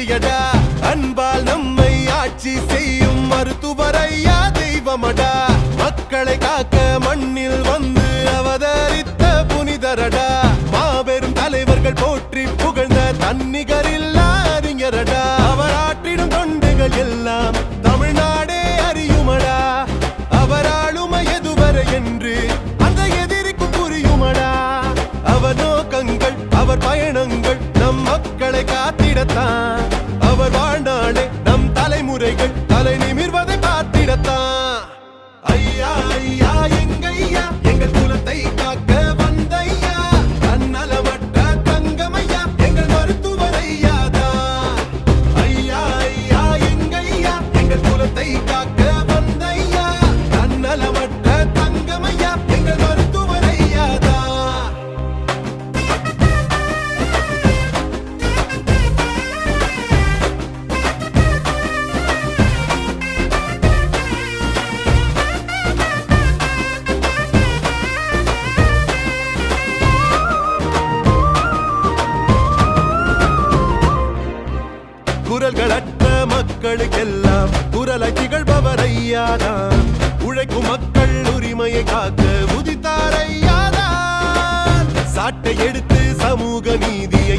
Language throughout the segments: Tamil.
கட்சியடா மக்களுக்கெல்லாம் குரலை திகழ்பவர் ஐயாதான் உழைக்கும் மக்கள் உரிமையை காக்க உதித்தார் ஐயாதான் சாட்டை எடுத்து சமூக நீதியை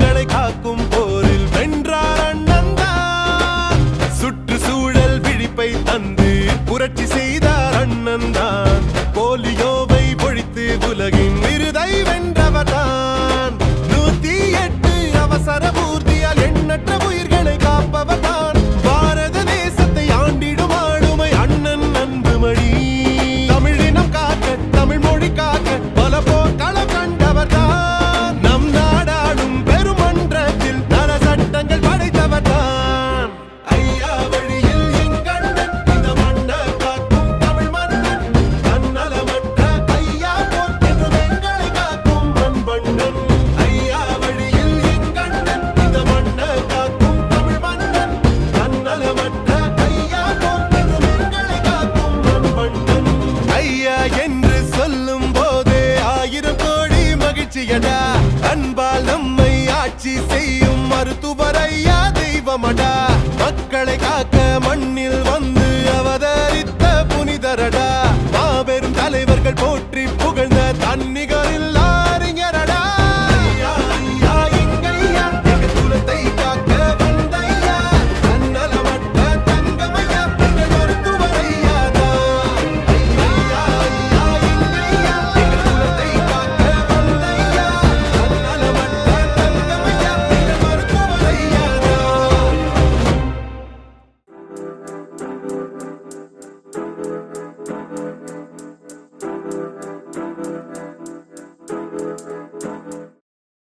உயிர்களை காக்கும் போரில் வென்றார் அண்ணன் சுற்றுச்சூழல் விழிப்பை தந்து புரட்சி மருத்துவர் ஐயா தெய்வமடா? மக்களை காக்க மண்ணில் வந்து அவதரித்த புனிதரடா? மாபெரும் தலைவர்கள் போற்றி புகழ்ந்த தண்ணி